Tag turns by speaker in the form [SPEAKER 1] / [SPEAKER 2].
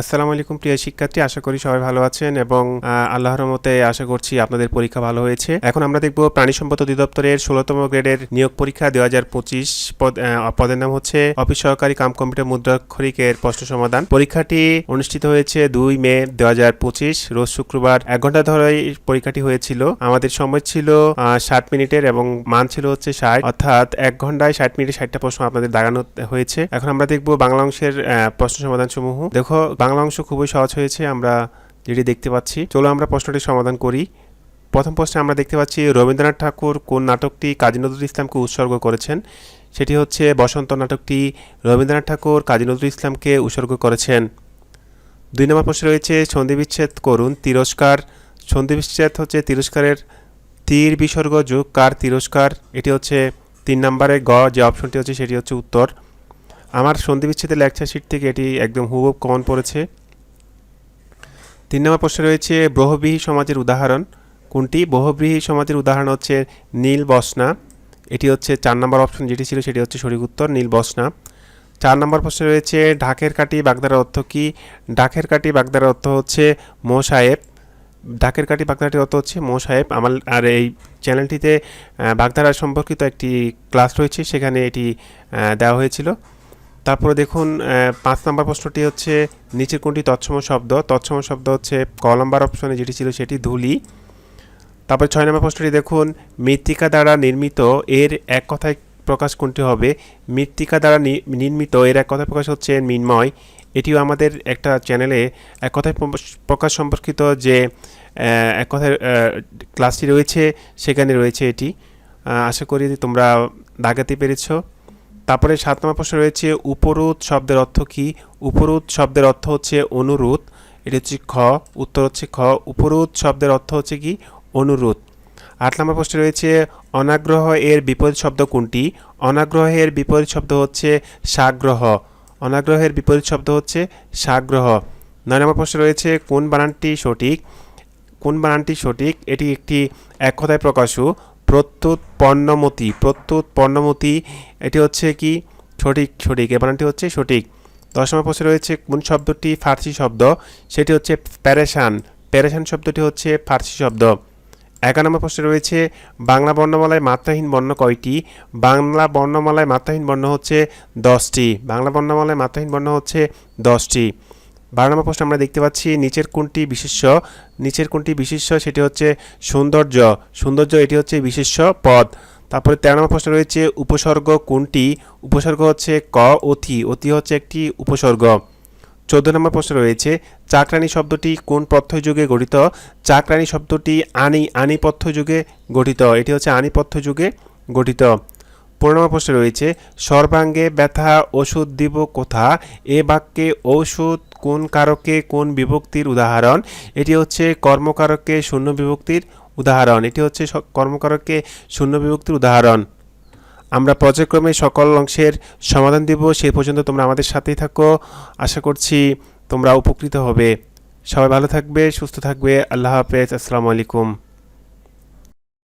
[SPEAKER 1] আসসালামু আলাইকুম, প্রিয় শিক্ষার্থী। আশা করি সবাই ভালো আছেন এবং আল্লাহর মতে আশা করছি আপনাদের পরীক্ষা ভালো হয়েছে। এখন আমরা দেখব প্রাণী সম্পদ অধিদপ্তরের ষোলোতম গ্রেডের নিয়োগ পরীক্ষা দুই হাজার পঁচিশ পদের নাম হচ্ছে অফিস সহকারী কাম কম্পিউটার মুদ্রাক্ষরিকের প্রশ্ন সমাধান। পরীক্ষাটি অনুষ্ঠিত হয়েছে দুই মে দুই হাজার পঁচিশ, রোজ শুক্রবার। এক ঘণ্টা ধরে পরীক্ষাটি হয়েছিল। আমাদের সময় ছিল ষাট মিনিটের এবং মান ছিল হচ্ছে ষাট। অর্থাৎ এক ঘন্টায় ষাট মিনিটে ষাটটা প্রশ্ন আপনাদের দাগানো হয়েছে। এখন আমরা দেখব বাংলা অংশের প্রশ্ন সমাধান সমূহ দেখো বাংলা অংশ খুবই সহজ হয়েছে, আমরা যেটি দেখতে পাচ্ছি। চলো আমরা প্রশ্নটি সমাধান করি। প্রথম প্রশ্নে আমরা দেখতে পাচ্ছি, রবীন্দ্রনাথ ঠাকুর কোন নাটকটি কাজী নজরুল ইসলামকে উৎসর্গ করেছেন? সেটি হচ্ছে বসন্ত নাটকটি রবীন্দ্রনাথ ঠাকুর কাজী নজরুল ইসলামকে উৎসর্গ করেছেন। দুই নম্বর প্রশ্নে রয়েছে সন্ধি বিচ্ছেদ করুন, তিরস্কার। সন্ধি বিচ্ছেদ হচ্ছে তিরস্কারের তীর বিসর্গ যোগ। কার তিরস্কার? এটি হচ্ছে তিন নম্বরে গ, যে অপশনটি হচ্ছে সেটি হচ্ছে উত্তর। আমার সন্ধি বিচ্ছেদের লেকচার শিট থেকে এটি একদম হুবহুব কমন পড়েছে। তিন নম্বর প্রশ্নে রয়েছে ব্রহবিহী সমাজের উদাহরণ। কোনটি? বহুব্রীহী সমাজের উদাহরণ হচ্ছে নীল বসনা। এটি হচ্ছে চার নম্বর অপশন যেটি ছিল সেটি হচ্ছে সঠিক উত্তর নীল বসনা। চার নম্বর প্রশ্নে রয়েছে ঢাকের কাটি বাগদার অর্থ কি? ঢাকের কাটি বাগদার অর্থ হচ্ছে মো সাহেব। ঢাকের কাটি বাগদাটির অর্থ হচ্ছে মো সাহেব। আমার আর এই চ্যানেলটিতে আহ, বাগধারা সম্পর্কিত একটি ক্লাস রয়েছে সেখানে এটি দেওয়া হয়েছিল। তারপরে দেখুন পাঁচ নম্বর প্রশ্নটি হচ্ছে, নিচের কোনটি তৎসম শব্দ? তৎসম শব্দ হচ্ছে, ক নম্বর অপশনে যেটি ছিল সেটি ধুলি। তারপরে ছয় নম্বর প্রশ্নটি দেখুন, মৃত্তিকা দ্বারা নির্মিত এর এক কথায় প্রকাশ কোনটি হবে? মৃত্তিকা দ্বারা নির্মিত এর এক কথায় প্রকাশ হচ্ছে মিনময়। এটিও আমাদের একটা চ্যানেলে এক কথায় প্রকাশ- সম্পর্কিত যে এক কথায় ক্লাসটি রয়েছে, সেখানে রয়েছে এটি। আশা করি তোমরা দাগাতে পেরেছ। তারপরে সাত নম্বর প্রশ্ন রয়েছে, উপরোধ শব্দের অর্থ কি? উপরোধ শব্দের অর্থ হচ্ছে অনুরোধ, এটি হচ্ছে খ, উত্তর হচ্ছে খ। উপরোধ শব্দের অর্থ হচ্ছে কি? অনুরোধ। আট নম্বর প্রশ্ন রয়েছে, অনাগ্রহ এর বিপরীত শব্দ কোনটি? অনাগ্রহের বিপরীত শব্দ হচ্ছে সাগ্রহ। অনাগ্রহের বিপরীত শব্দ হচ্ছে সাগ্রহ। নয় নম্বর প্রশ্ন রয়েছে, কোন বানানটি সঠিক? কোন বানানটি সঠিক? এটি একটি এক কথায় প্রকাশও প্রত্যুৎ পণ্যমতি প্রত্যুৎ পণ্যমতি, এটি হচ্ছে কি? সঠিক সঠিক। এ বানানটি হচ্ছে সঠিক। দশ নম্বর প্রশ্নে রয়েছে কোন শব্দটি ফার্সি শব্দ? সেটি হচ্ছে প্যারেশান প্যারেশান শব্দটি হচ্ছে ফার্সি শব্দ। এগারো নম্বর প্রশ্নে রয়েছে বাংলা বর্ণমালায় মাত্রাহীন বর্ণ কয়টি? বাংলা বর্ণমালায় মাত্রাহীন বর্ণ হচ্ছে দশটি। বাংলা বর্ণমালায় মাত্রাহীন বর্ণ হচ্ছে দশটি। বারো নম্বর প্রশ্ন আমরা দেখতে পাচ্ছি, নিচের কোনটি বিশেষ্য? নিচের কোনটি বিশেষ্য? সেটি হচ্ছে সৌন্দর্য। সৌন্দর্য, এটি হচ্ছে বিশেষ্য পদ। তারপরে তেরো নম্বর প্রশ্ন রয়েছে, উপসর্গ কোনটি? উপসর্গ হচ্ছে ক, অতি। অতি হচ্ছে একটি উপসর্গ। চোদ্দ নম্বর প্রশ্ন রয়েছে চাকরানি শব্দটি কোন প্রত্যয় যুগে গঠিত? চাকরানি শব্দটি আনি আনি পথ্য যুগে গঠিত। এটি হচ্ছে আনি পথ্য যুগে গঠিত। পনেরো প্রশ্নে রয়েছে। সর্বাঙ্গে ব্যথা, ওষুধ দিব কোথা? এ বাক্যে ঔষধ কোন কারকে কোন বিভক্তির উদাহরণ? এটি হচ্ছে কর্মকারকে শূন্য বিভক্তির উদাহরণ। এটি হচ্ছে কর্মকারকে শূন্য বিভক্তির উদাহরণ। আমরা পর্যায়ক্রমে সকল অংশের সমাধান দিব। সেই পর্যন্ত তোমরা আমাদের সাথেই থাকো। আশা করছি তোমরা উপকৃত হবে। সবাই ভালো থাকবে, সুস্থ থাকবে। আল্লাহ হাফেজ। আসসালামু আলাইকুম।